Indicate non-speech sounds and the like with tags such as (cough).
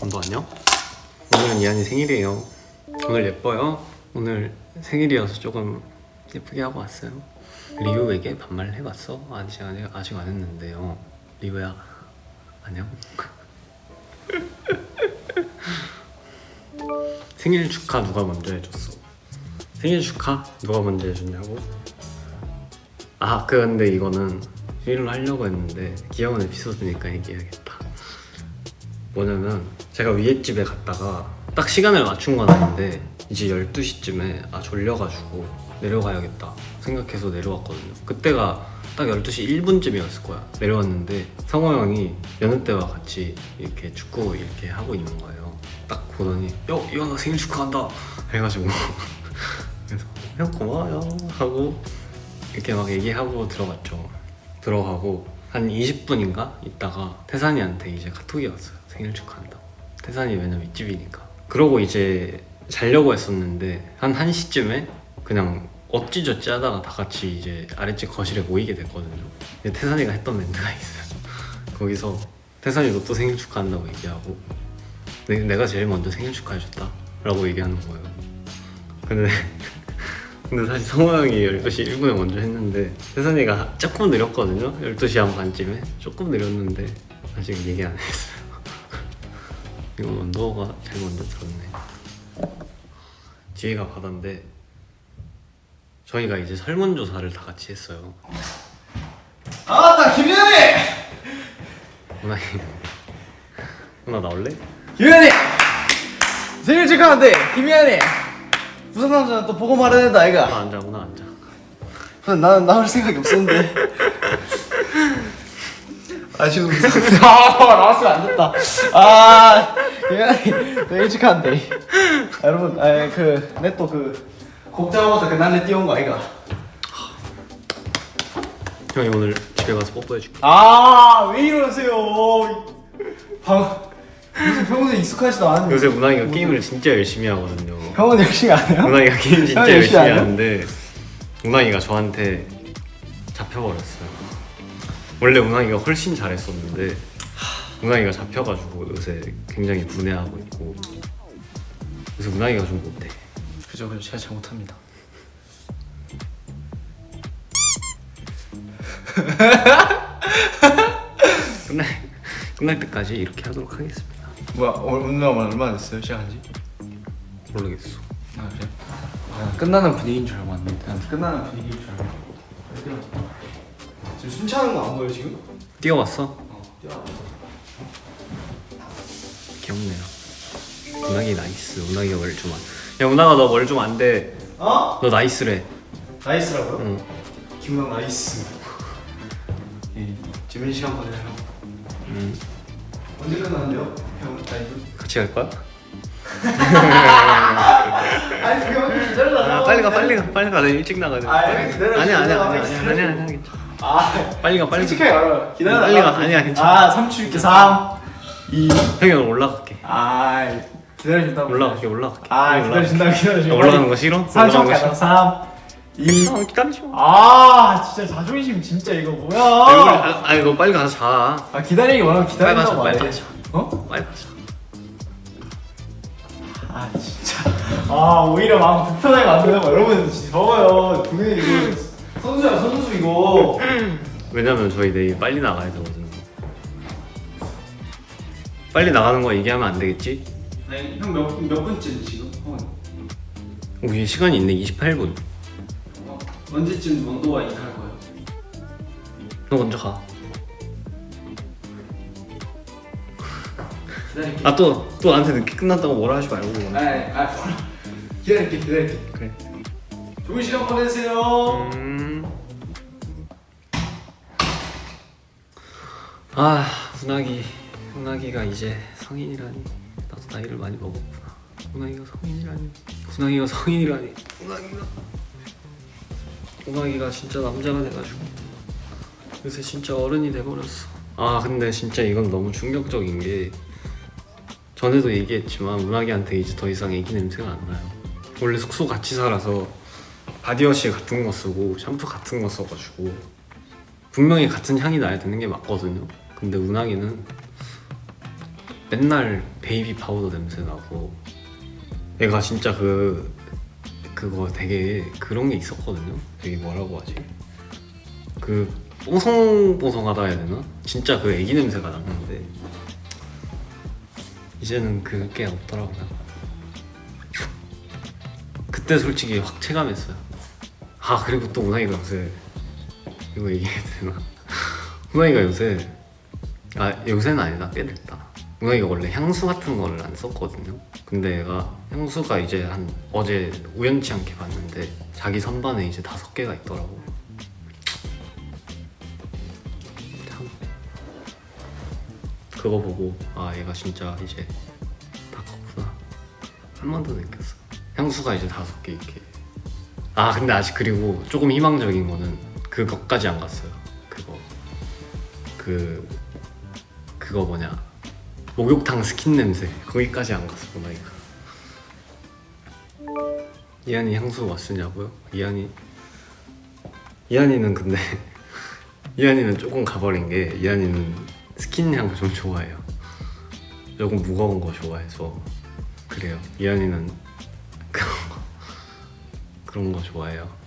원도 안녕? 오늘은 이한이 생일이에요. 오늘 예뻐요? 오늘 생일이어서 조금 예쁘게 하고 왔어요. 리우에게 반말을 해봤어? 아직, 아직, 아직 안 했는데요. 리우야, 안녕? (laughs) 생일 축하 누가 먼저 해줬어? 생일 축하 누가 먼저 해줬냐고? 아 근데 이거는 비밀로 하려고 했는데 귀여운 에피소드니까 얘기해야겠다 뭐냐면 제가 위에 집에 갔다가 딱 시간을 맞춘 건 아닌데 이제 12시쯤에 아 졸려가지고 내려가야겠다 생각해서 내려왔거든요. 그때가 딱 12시 1분쯤이었을 거야. 내려왔는데 성호 형이 여느 때와 같이 이렇게 축구 이렇게 하고 있는 거예요. 딱 보더니 야 이현아 생일 축하한다 해가지고 (laughs) 그래서 형 고마워요 하고 이렇게 막 얘기하고 들어갔죠. 들어가고 한 20분인가 있다가 태산이한테 이제 카톡이 왔어요. 생일 축하한다고. 태산이 왜냐면 윗집이니까. 그러고 이제 자려고 했었는데 한 1시쯤에 그냥 어찌저찌 하다가 다 같이 이제 아랫집 거실에 모이게 됐거든요. 근데 태산이가 했던 멘트가 있어요. (laughs) 거기서 태산이 너 또 생일 축하한다고 얘기하고 내, 내가 제일 먼저 생일 축하해줬다 라고 얘기하는 거예요. 근데 근데 사실 성호 형이 12시 1분에 먼저 했는데 세선이가 조금 느렸거든요 12시 한 반쯤에 조금 느렸는데 아직 얘기 안 했어요 (laughs) 이거 원더가 제일 먼저 들었네 뒤에가 바다인데 저희가 이제 설문조사를 다 같이 했어요 아따 김현이! 누나이 누나 나올래? 김현이! 생일 축하한데 김현이! 부산 남자는 또 보고 말해야 된다 누나 아이가. 앉아 누나 앉아. 우선 나는 나올 생각이 없었는데. 아 지금 (laughs) 아 나왔으면 안 됐다. 아 김현이 생일 축하한데. 아, 여러분 아그내또그 곡자마자 그날에 띄운 거 아이가. 형이 오늘 집에 가서 뽀뽀해줄게. 아왜 이러세요? 방 무슨 평소에 익숙하지도 않은 요새 문학이가 게임을 진짜 열심히 하거든요 형은 열심히 안 해요? 문학이가 게임 진짜 형 열심히 열심히 안 해요? 하는데 문학이가 저한테 잡혀버렸어요. 원래 문학이가 훨씬 잘했었는데 문학이가 잡혀가지고 요새 굉장히 분해하고 있고 그래서 문학이가 좀 못해. 그죠 그죠 제가 잘못합니다 끝날 끝날 때까지 이렇게 하도록 하겠습니다. 뭐야 오늘 얼마 됐어요 시간지? 모르겠어. 아 그래? 아, 끝나는 분위기인 줄 알고 왔는데 난 끝나는 분위기인 줄 알고 지금 숨 차는 거 안 보여 지금? 뛰어왔어? 어 뛰어 귀엽네요. 문학이 나이스. 문학이가 뭘좀 안. 야 문학아 너뭘좀안 돼. 어? 너 나이스래. 나이스라고요? 응. 김영 나이스 예, 재밌는 시간 보내요 응. 언제 끝나는데요? 형 라이브? 같이 갈 거야? 아니 그형 기다려달라고 아, 빨리 가 빨리 가 빨리 가. 나 일찍 나가야 돼. 아, 형 기다려, 아니야 아니야 기다려. 아니야 아니야 아니야 아니야 괜찮아. 아 빨리 가 빨리 솔직하게 말해요 기다려 빨리 가. 아니야, 괜찮아. 아 3초 있게 3 2 형이 오늘 올라갈게. 아 기다려준다고 올라갈게 올라갈게. 아 형이 올라갈게. 기다려준다 기다려준다 아, 올라가는 거 싫어? 3초 올라가는 거 가자 3 2 아, 기다리지 마. 아 진짜 자존심 진짜 이거 얼굴- 뭐야 아, 아니 너 빨리 가서 자. 아 기다리기 원하면 빨리 기다린다고 가자 빨리 말해 가자. 어? 빨리 가자. 아 진짜 아 오히려 마음 불편하게 만드는 거 여러분 진짜 적어요 분명히 이거 선수야 선수 이거 왜냐면 저희 내일 빨리 나가야 되거든요. 빨리 나가는 거 얘기하면 안 되겠지? 아니 형몇 몇 분째 지금? 형 우리 시간이 있네 28분. 어, 언제쯤 원도가 이사할 거예요? 너 먼저 가. 기다릴게 아 또 또 나한테 늦게 끝났다고 뭐라 하지 말고. 아니 아 몰라 기다릴게 기다릴게 그래. 좋은 시간 보내세요 음. 아, 훈아기, 훈아기가 이제 성인이라니. 나도 나이를 많이 먹었구나. 훈아기가 성인이라니. 훈아기가 성인이라니. 훈아기가. 훈아기가 진짜 남자가 돼가지고 요새 진짜 어른이 돼버렸어. 아, 근데 진짜 이건 너무 충격적인 게 전에도 얘기했지만 문학이한테 이제 더 이상 애기 냄새가 안 나요. 원래 숙소 같이 살아서 바디워시 같은 거 쓰고 샴푸 같은 거 써가지고 분명히 같은 향이 나야 되는 게 맞거든요. 근데 운항이는 맨날 베이비 파우더 냄새 나고 얘가 진짜 그 그거 되게 그런 게 있었거든요. 되게 뭐라고 하지? 그 뽀송뽀송하다 해야 되나? 진짜 그 애기 냄새가 났는데 이제는 그게 없더라고요. 그때 솔직히 확 체감했어요. 아 그리고 또 운항이가 요새 이거 얘기해도 되나? (laughs) 운항이가 요새 아 요새는 아니다 꽤 됐다. 운항이가 원래 향수 같은 거를 안 썼거든요. 근데 얘가 향수가 이제 한 어제 우연치 않게 봤는데 자기 선반에 이제 다섯 개가 있더라고. 그거 보고 아 얘가 진짜 이제 다 컸구나 한 번 더 느꼈어. 향수가 이제 다섯 개 이렇게. 아 근데 아직 그리고 조금 희망적인 거는 그것까지 안 갔어요. 그거 그 그거 뭐냐 목욕탕 스킨 냄새 거기까지 안 갔어 나이가. 이한이 향수 뭐 쓰냐고요? 이한이 이한이는 근데 (laughs) 이한이는 조금 가버린 게 이한이는 스킨 향좀 좋아해요. 조금 무거운 거 좋아해서 그래요. 거 그런 거 좋아해요.